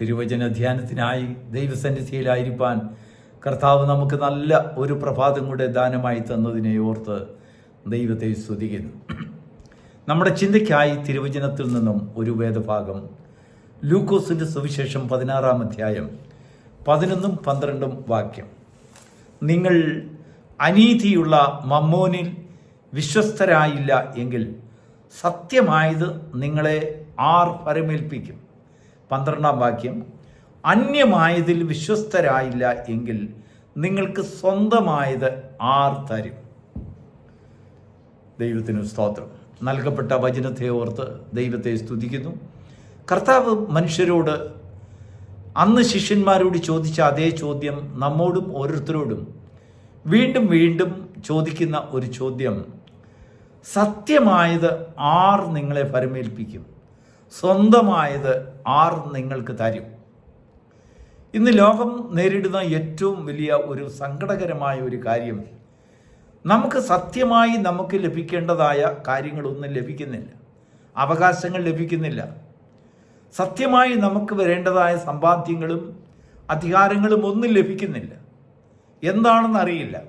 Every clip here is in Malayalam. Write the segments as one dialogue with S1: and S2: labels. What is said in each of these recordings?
S1: തിരുവചന ധ്യാനത്തിനായി ദൈവസന്നിധിയിലായിരിക്കാൻ കർത്താവ് നമുക്ക് നല്ല ഒരു പ്രഭാതം കൂടെ ദാനമായി തന്നതിനെ ഓർത്ത് ദൈവത്തെ സ്തുതിക്കുന്നു. നമ്മുടെ ചിന്തയ്ക്കായി തിരുവചനത്തിൽ നിന്നും ഒരു വേദഭാഗം ലൂക്കോസിന്റെ സുവിശേഷം പതിനാറാം അധ്യായം പതിനൊന്നും പന്ത്രണ്ടും വാക്യം. നിങ്ങൾ അനീതിയുള്ള മമ്മോനിൽ വിശ്വസ്തരായില്ല എങ്കിൽ സത്യമായത് നിങ്ങളെ ആർ പരമേൽപ്പിക്കും പന്ത്രണ്ടാം വാക്യം അന്യമായതിൽ വിശ്വസ്തരായില്ല എങ്കിൽ നിങ്ങൾക്ക് സ്വന്തമായത് ആർ തരും? ദൈവത്തിന് സ്തോത്രം. നൽകപ്പെട്ട വചനത്തെ ഓർത്ത് ദൈവത്തെ സ്തുതിക്കുന്നു. കർത്താവ് മനുഷ്യരോട് അന്ന് ശിഷ്യന്മാരോട് ചോദിച്ച അതേ ചോദ്യം നമ്മോടും ഓരോരുത്തരോടും വീണ്ടും വീണ്ടും ചോദിക്കുന്ന ഒരു ചോദ്യം സത്യമായത് ആർ നിങ്ങളെ പരമേൽപ്പിക്കും സ്വന്തമായത് ആർ നിങ്ങൾക്ക് തരും. ഇന്ന് ലോകം നേരിടുന്ന ഏറ്റവും വലിയ ഒരു സങ്കടകരമായ ഒരു കാര്യം നമുക്ക് സത്യമായി നമുക്ക് ലഭിക്കേണ്ടതായ കാര്യങ്ങളൊന്നും ലഭിക്കുന്നില്ല. അവകാശങ്ങൾ ലഭിക്കുന്നില്ല. സത്യമായി നമുക്ക് വരേണ്ടതായ സമ്പാദ്യങ്ങളും അധികാരങ്ങളും ഒന്നും ലഭിക്കുന്നില്ല. എന്താണെന്ന് അറിയില്ല.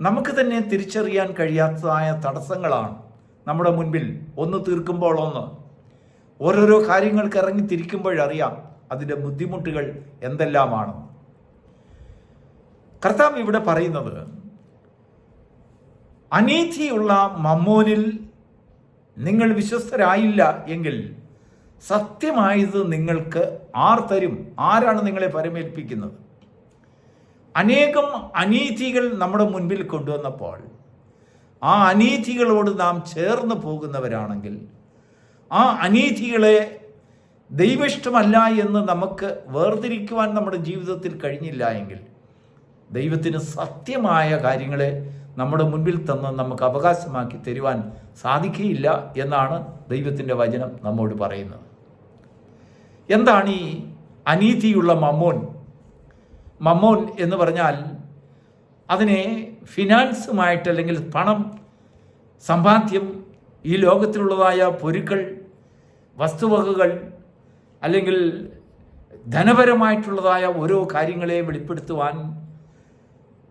S1: നമുക്ക് തന്നെ തിരിച്ചറിയാൻ കഴിയാത്തതായ തടസ്സങ്ങളാണ് നമ്മുടെ മുൻപിൽ ഒന്ന് തീർക്കുമ്പോൾ ഒന്ന്. ഓരോരോ കാര്യങ്ങൾക്ക് ഇറങ്ങി തിരിക്കുമ്പോഴറിയാം അതിന്റെ ബുദ്ധിമുട്ടുകൾ എന്തെല്ലാമാണ്. കർത്താവ് ഇവിടെ പറയുന്നത് അനീതിയുള്ള മമ്മോനിൽ നിങ്ങൾ വിശ്വസ്തരായില്ല എങ്കിൽ സത്യമായത് നിങ്ങൾക്ക് ആർ തരും ആരാണ് നിങ്ങളെ പരമേൽപ്പിക്കുന്നത്? അനേകം അനീതികൾ നമ്മുടെ മുൻപിൽ കൊണ്ടുവന്നപ്പോൾ ആ അനീതികളോട് നാം ചേർന്ന് പോകുന്നവരാണെങ്കിൽ ആ അനീതികളെ ദൈവിഷ്ടമല്ല എന്ന് നമുക്ക് വേർതിരിക്കുവാൻ നമ്മുടെ ജീവിതത്തിൽ കഴിഞ്ഞില്ല എങ്കിൽ ദൈവത്തിന് സത്യമായ കാര്യങ്ങളെ നമ്മുടെ മുൻപിൽ തന്ന് നമുക്ക് അവകാശമാക്കി തരുവാൻ സാധിക്കുകയില്ല എന്നാണ് ദൈവത്തിന്റെ വചനം നമ്മോട് പറയുന്നത്. എന്താണ് ഈ അനീതിയുള്ള മമ്മോൻ? മമ്മോൻ എന്ന് പറഞ്ഞാൽ അതിനെ ഫിനാൻസുമായിട്ട് അല്ലെങ്കിൽ പണം സമ്പാദ്യം ഈ ലോകത്തിലുള്ളതായ പൊരുക്കൾ വസ്തുവകകൾ അല്ലെങ്കിൽ ധനപരമായിട്ടുള്ളതായ ഓരോ കാര്യങ്ങളെ വെളിപ്പെടുത്തുവാൻ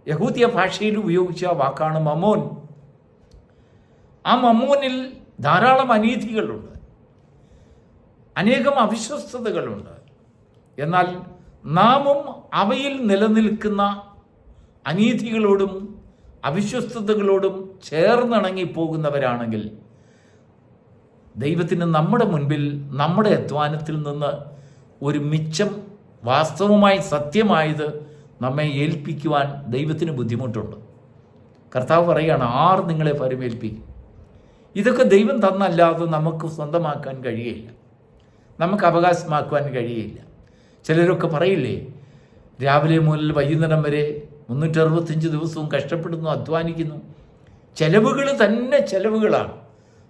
S1: യഹൂദിയ ഭാഷയിൽ ഉപയോഗിച്ച വാക്കാണ് മമോൻ ആ മമോനിൽ ധാരാളം അനീതികളുണ്ട്. അനേകം അവിശ്വസ്തതകളുണ്ട്. എന്നാൽ നാമും അവയിൽ നിലനിൽക്കുന്ന അനീതികളോടും അവിശ്വസ്തതകളോടും ചേർന്നിണങ്ങി പോകുന്നവരാണെങ്കിൽ ദൈവത്തിന് നമ്മുടെ മുൻപിൽ നമ്മുടെ അധ്വാനത്തിൽ നിന്ന് ഒരു മിച്ചം വാസ്തവമായി സത്യമായത് നമ്മെ ഏൽപ്പിക്കുവാൻ ദൈവത്തിന് ബുദ്ധിമുട്ടുണ്ട്. കർത്താവ് പറയുകയാണ് ആർ നിങ്ങളെ പരമേൽപ്പിക്കും? ഇതൊക്കെ ദൈവം തന്നല്ലാതെ നമുക്ക് സ്വന്തമാക്കാൻ കഴിയില്ല നമുക്ക് അവകാശമാക്കുവാൻ കഴിയില്ല ചിലരൊക്കെ പറയില്ലേ രാവിലെ മുതൽ വൈകുന്നേരം വരെ മുന്നൂറ്ററുപത്തഞ്ച് ദിവസവും കഷ്ടപ്പെടുന്നു അധ്വാനിക്കുന്നു. ചെലവുകൾ തന്നെ ചെലവുകളാണ്.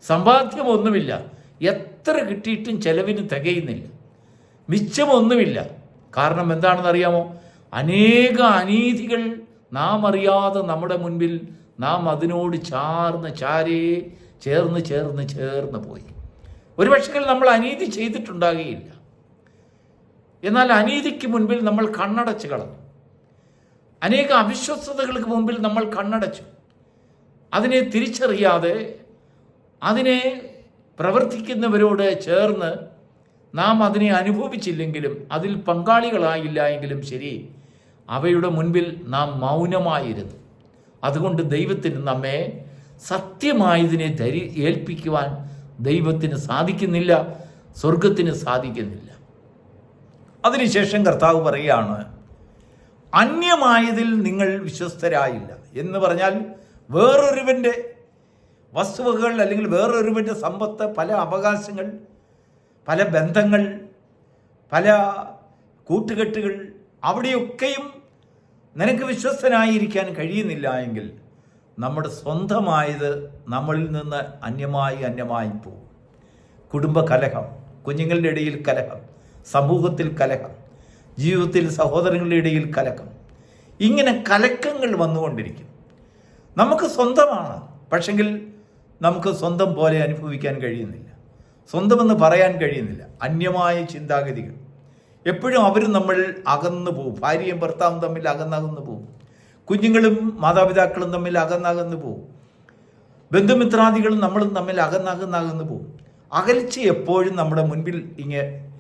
S1: സമ്പാദ്യമൊന്നുമില്ല. എത്ര കിട്ടിയിട്ടും ചെലവിന് തികയുന്നില്ല. മിച്ചമൊന്നുമില്ല. കാരണം എന്താണെന്നറിയാമോ? അനേക അനീതികൾ നാം അറിയാതെ നമ്മുടെ മുൻപിൽ നാം അതിനോട് ചാർന്ന് ചാരേ ചേർന്ന് ചേർന്ന് ചേർന്ന് പോയി. ഒരുപക്ഷെ നമ്മൾ അനീതി ചെയ്തിട്ടുണ്ടാകുകയില്ല. എന്നാൽ അനീതിക്ക് മുൻപിൽ നമ്മൾ കണ്ണടച്ച് കളഞ്ഞു അനേക അവിശ്വസ്തതകൾക്ക് മുമ്പിൽ നമ്മൾ കണ്ണടച്ചു. അതിനെ തിരിച്ചറിയാതെ അതിനെ പ്രവർത്തിക്കുന്നവരോട് ചേർന്ന് നാം അതിനെ അനുഭവിച്ചില്ലെങ്കിലും അതിൽ പങ്കാളികളായില്ല എങ്കിലും ശരി അവയുടെ മുൻപിൽ നാം മൗനമായിരുന്നു. അതുകൊണ്ട് ദൈവത്തിന് നമ്മെ സത്യമായതിനെ ധരി ഏൽപ്പിക്കുവാൻ ദൈവത്തിന് സാധിക്കുന്നില്ല സ്വർഗത്തിന് സാധിക്കുന്നില്ല. അതിനുശേഷം കർത്താവ് പറയുകയാണ് അന്യമായതിൽ നിങ്ങൾ വിശ്വസ്തരായില്ല എന്ന് പറഞ്ഞാൽ വേറൊരുവന്റെ വസ്തുവകൾ അല്ലെങ്കിൽ വേറൊരുവന്റെ സമ്പത്ത് പല അവകാശങ്ങൾ പല ബന്ധങ്ങൾ പല കൂട്ടുകെട്ടുകൾ അവിടെയൊക്കെയും നിനക്ക് വിശ്വസ്തനായിരിക്കാൻ കഴിയുന്നില്ല എങ്കിൽ നമ്മുടെ സ്വന്തമായത് നമ്മളിൽ നിന്ന് അന്യമായി അന്യമായി പോകും. കുടുംബ കലഹം കുഞ്ഞുങ്ങളുടെ ഇടയിൽ കലഹം സമൂഹത്തിൽ കലഹം ജീവിതത്തിൽ സഹോദരങ്ങളുടെ ഇടയിൽ കലക്കം ഇങ്ങനെ കലക്കങ്ങൾ വന്നുകൊണ്ടിരിക്കും നമുക്ക് സ്വന്തമാണ്. പക്ഷെങ്കിൽ നമുക്ക് സ്വന്തം പോലെ അനുഭവിക്കാൻ കഴിയുന്നില്ല. സ്വന്തമെന്ന് പറയാൻ കഴിയുന്നില്ല. അന്യമായ ചിന്താഗതികൾ. എപ്പോഴും അവരും നമ്മൾ അകന്നു പോകും. ഭാര്യയും ഭർത്താവും തമ്മിൽ അകന്നകന്നു പോകും. കുഞ്ഞുങ്ങളും മാതാപിതാക്കളും തമ്മിൽ അകന്നകന്നു പോകും. ബന്ധുമിത്രാദികളും നമ്മളും തമ്മിൽ അകന്നകന്നകന്നു പോകും. അകൽച്ച എപ്പോഴും നമ്മുടെ മുൻപിൽ ഇങ്ങനെ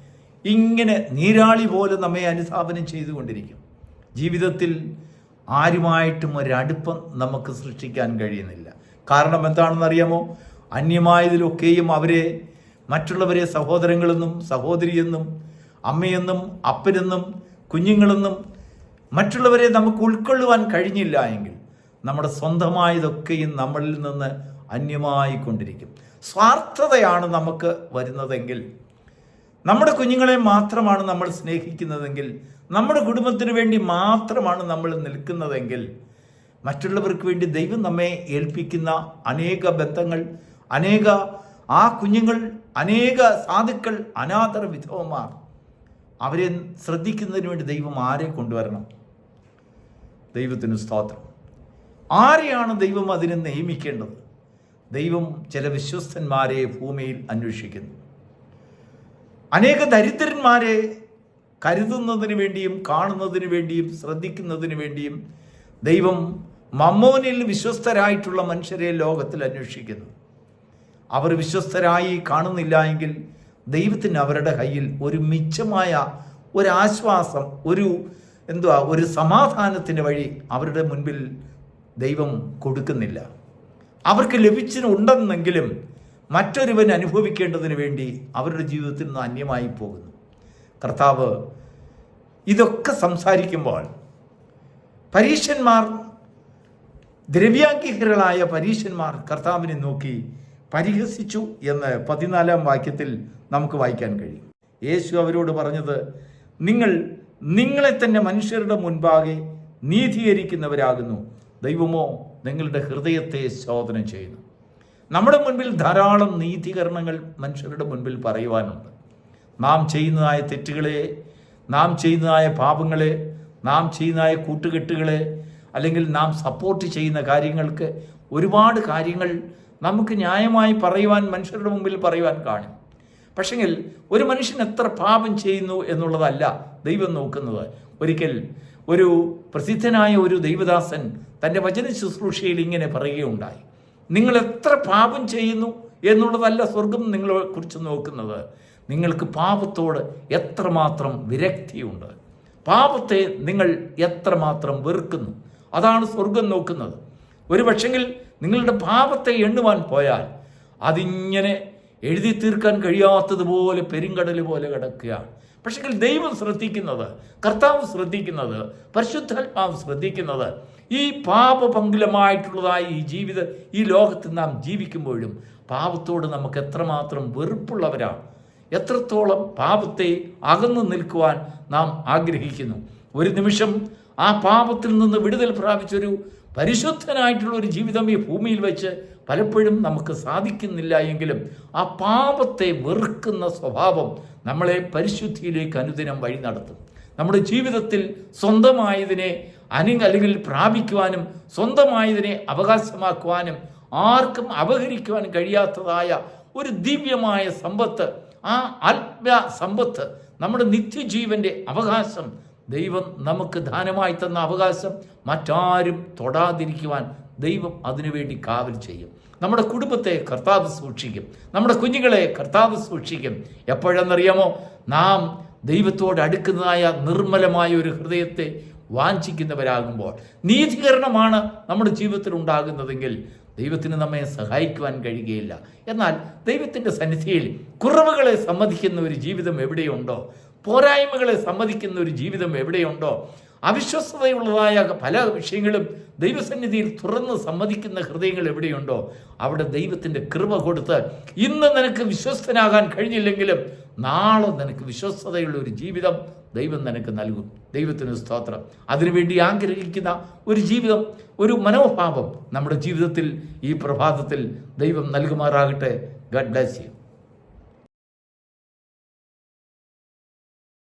S1: ഇങ്ങനെ നീരാളി പോലെ നമ്മെ അനുധാപനം ചെയ്തുകൊണ്ടിരിക്കും. ജീവിതത്തിൽ ആരുമായിട്ടും ഒരടുപ്പം നമുക്ക് സൃഷ്ടിക്കാൻ കഴിയുന്നില്ല. കാരണം എന്താണെന്നറിയാമോ? അന്യമായതിലൊക്കെയും അവരെ മറ്റുള്ളവരെ സഹോദരങ്ങളെന്നും സഹോദരിയെന്നും അമ്മയെന്നും അപ്പനെന്നും കുഞ്ഞുങ്ങളെന്നും മറ്റുള്ളവരെ നമുക്ക് ഉൾക്കൊള്ളുവാൻ കഴിഞ്ഞില്ല എങ്കിൽ നമ്മുടെ സ്വന്തമായതൊക്കെയും നമ്മളിൽ നിന്ന് അന്യമായി കൊണ്ടിരിക്കും സ്വാർത്ഥതയാണ് നമുക്ക് വരുന്നതെങ്കിൽ നമ്മുടെ കുഞ്ഞുങ്ങളെ മാത്രമാണ് നമ്മൾ സ്നേഹിക്കുന്നതെങ്കിൽ നമ്മുടെ കുടുംബത്തിന് വേണ്ടി മാത്രമാണ് നമ്മൾ നിൽക്കുന്നതെങ്കിൽ മറ്റുള്ളവർക്ക് വേണ്ടി ദൈവം നമ്മെ ഏൽപ്പിക്കുന്ന അനേക ബന്ധങ്ങൾ അനേക ആ കുഞ്ഞുങ്ങൾ അനേക സാധുക്കൾ അനാഥർ വിധവമാർ. അവരെ ശ്രദ്ധിക്കുന്നതിന് വേണ്ടി ദൈവം ആരെ കൊണ്ടുവരണം? ദൈവത്തിന് സ്തോത്രം. ആരെയാണ് ദൈവം അതിനെ നിയമിക്കേണ്ടത്? ദൈവം ചില വിശ്വസ്തന്മാരെ ഭൂമിയിൽ അന്വേഷിക്കുന്നു. അനേക ദരിദ്രന്മാരെ കരുതുന്നതിന് വേണ്ടിയും കാണുന്നതിന് വേണ്ടിയും ശ്രദ്ധിക്കുന്നതിന് വേണ്ടിയും ദൈവം മമ്മോനിൽ വിശ്വസ്തരായിട്ടുള്ള മനുഷ്യരെ ലോകത്തിൽ അന്വേഷിക്കുന്നു. അവർ വിശ്വസ്തരായി കാണുന്നില്ല എങ്കിൽ ദൈവത്തിന് അവരുടെ കയ്യിൽ ഒരു മിച്ചമായ ഒരാശ്വാസം ഒരു എന്തുവാ ഒരു സമാധാനത്തിന്റെ വഴി അവരുടെ മുൻപിൽ ദൈവം കൊടുക്കുന്നില്ല. അവർക്ക് ലഭിച്ചിട്ടുണ്ടെന്നെങ്കിലും മറ്റൊരുവൻ അനുഭവിക്കേണ്ടതിന് വേണ്ടി അവരുടെ ജീവിതത്തിൽ നിന്ന് അന്യമായി പോകുന്നു. കർത്താവ് ഇതൊക്കെ സംസാരിക്കുമ്പോൾ പരീക്ഷന്മാർ ദ്രവ്യാംഗികരായ പരീശന്മാർ കർത്താവിനെ നോക്കി പരിഹസിച്ചു എന്ന് പതിനാലാം വാക്യത്തിൽ നമുക്ക് വായിക്കാൻ കഴിയും. യേശു അവരോട് പറഞ്ഞത് നിങ്ങൾ നിങ്ങളെ തന്നെ മനുഷ്യരുടെ മുൻപാകെ നീതീകരിക്കുന്നവരാകുന്നു. ദൈവമോ നിങ്ങളുടെ ഹൃദയത്തെ ശോധന ചെയ്യുന്നു. നമ്മുടെ മുൻപിൽ ധാരാളം നീതീകരണങ്ങൾ മനുഷ്യരുടെ മുൻപിൽ പറയുവാനുണ്ട്. നാം ചെയ്യുന്നതായ തെറ്റുകളെ നാം ചെയ്യുന്നതായ പാപങ്ങളെ നാം ചെയ്യുന്നതായ കൂട്ടുകെട്ടുകളെ അല്ലെങ്കിൽ നാം സപ്പോർട്ട് ചെയ്യുന്ന കാര്യങ്ങൾക്ക് ഒരുപാട് കാര്യങ്ങൾ നമുക്ക് ന്യായമായി പറയുവാൻ മനുഷ്യരുടെ മുമ്പിൽ പറയുവാൻ കാണും. പക്ഷെങ്കിൽ ഒരു മനുഷ്യൻ എത്ര പാപം ചെയ്യുന്നു എന്നുള്ളതല്ല ദൈവം നോക്കുന്നത്. ഒരിക്കൽ ഒരു പ്രസിദ്ധനായ ഒരു ദൈവദാസൻ തന്റെ വചന ശുശ്രൂഷയിൽ ഇങ്ങനെ പറയുകയുണ്ടായി. നിങ്ങൾ എത്ര പാപം ചെയ്യുന്നു എന്നുള്ളതല്ല സ്വർഗം നിങ്ങളെ കുറിച്ച് നോക്കുന്നത്. നിങ്ങൾക്ക് പാപത്തോട് എത്രമാത്രം വിരക്തിയുണ്ട്. പാപത്തെ നിങ്ങൾ എത്രമാത്രം വെറുക്കുന്നു. അതാണ് സ്വർഗം നോക്കുന്നത്. ഒരു പക്ഷെങ്കിൽ നിങ്ങളുടെ പാപത്തെ എണ്ണുവാൻ പോയാൽ അതിങ്ങനെ എഴുതി തീർക്കാൻ കഴിയാത്തതുപോലെ പെരുങ്കടൽ പോലെ കിടക്കുകയാണ്. പക്ഷെങ്കിൽ ദൈവം ശ്രദ്ധിക്കുന്നത് കർത്താവ് ശ്രദ്ധിക്കുന്നത് പരിശുദ്ധാത്മാവ് ശ്രദ്ധിക്കുന്നത് ഈ പാപപങ്കുലമായിട്ടുള്ളതായ ഈ ജീവിത ഈ ലോകത്ത് നാം ജീവിക്കുമ്പോഴും പാപത്തോട് നമുക്ക് എത്രമാത്രം വെറുപ്പുള്ളവരാണ്. എത്രത്തോളം പാപത്തെ അകന്നു നിൽക്കുവാൻ നാം ആഗ്രഹിക്കുന്നു. ഒരു നിമിഷം ആ പാപത്തിൽ നിന്ന് വിടുതൽ പ്രാപിച്ചൊരു പരിശുദ്ധനായിട്ടുള്ള ഒരു ജീവിതം ഈ ഭൂമിയിൽ വെച്ച് പലപ്പോഴും നമുക്ക് സാധിക്കുന്നില്ല എങ്കിലും ആ പാപത്തെ വെറുക്കുന്ന സ്വഭാവം നമ്മളെ പരിശുദ്ധിയിലേക്ക് അനുദിനം വഴി നടത്തും. നമ്മുടെ ജീവിതത്തിൽ സ്വന്തമായതിനെ അനു അല്ലെങ്കിൽ പ്രാപിക്കുവാനും സ്വന്തമായതിനെ അവകാശമാക്കുവാനും ആർക്കും അപഹരിക്കുവാൻ കഴിയാത്തതായ ഒരു ദിവ്യമായ സമ്പത്ത് ആ ആത്മ സമ്പത്ത് നമ്മുടെ നിത്യജീവന്റെ അവകാശം ദൈവം നമുക്ക് ദാനമായി തന്ന അവകാശം മറ്റാരും തൊടാതിരിക്കുവാൻ ദൈവം അതിനുവേണ്ടി കാവൽ ചെയ്യും. നമ്മുടെ കുടുംബത്തെ കർത്താവ് സൂക്ഷിക്കും. നമ്മുടെ കുഞ്ഞുങ്ങളെ കർത്താവ് സൂക്ഷിക്കും. എപ്പോഴെന്നറിയാമോ? നാം ദൈവത്തോട് അടുക്കുന്നതായ നിർമ്മലമായ ഒരു ഹൃദയത്തെ വാഞ്ചിക്കുന്നവരാകുമ്പോൾ നീതീകരണമാണ് നമ്മുടെ ജീവിതത്തിൽ ഉണ്ടാകുന്നതെങ്കിൽ ദൈവത്തിന് നമ്മെ സഹായിക്കുവാൻ കഴിയുകയില്ല. എന്നാൽ ദൈവത്തിന്റെ സന്നിധിയിൽ കുറവുകളെ സമ്മതിക്കുന്ന ഒരു ജീവിതം എവിടെയുണ്ടോ? പോരായ്മകളെ സമ്മതിക്കുന്ന ഒരു ജീവിതം എവിടെയുണ്ടോ അവിശ്വസ്തതയുള്ളതായ പല വിഷയങ്ങളും ദൈവസന്നിധിയിൽ തുറന്ന് സമ്മതിക്കുന്ന ഹൃദയങ്ങൾ എവിടെയുണ്ടോ അവിടെ ദൈവത്തിന്റെ കൃപ കൊടുത്ത് ഇന്ന് നിനക്ക് വിശ്വസ്തനാകാൻ കഴിഞ്ഞില്ലെങ്കിലും നാളെ നിനക്ക് വിശ്വസ്തതയുള്ള ഒരു ജീവിതം ദൈവം നിനക്ക് നൽകും. ദൈവത്തിന് സ്തോത്രം. അതിനുവേണ്ടി ആഗ്രഹിക്കുന്ന ഒരു ജീവിതം ഒരു മനോഭാവം നമ്മുടെ ജീവിതത്തിൽ ഈ പ്രഭാതത്തിൽ ദൈവം നൽകുമാറാകട്ടെ. Garh bless you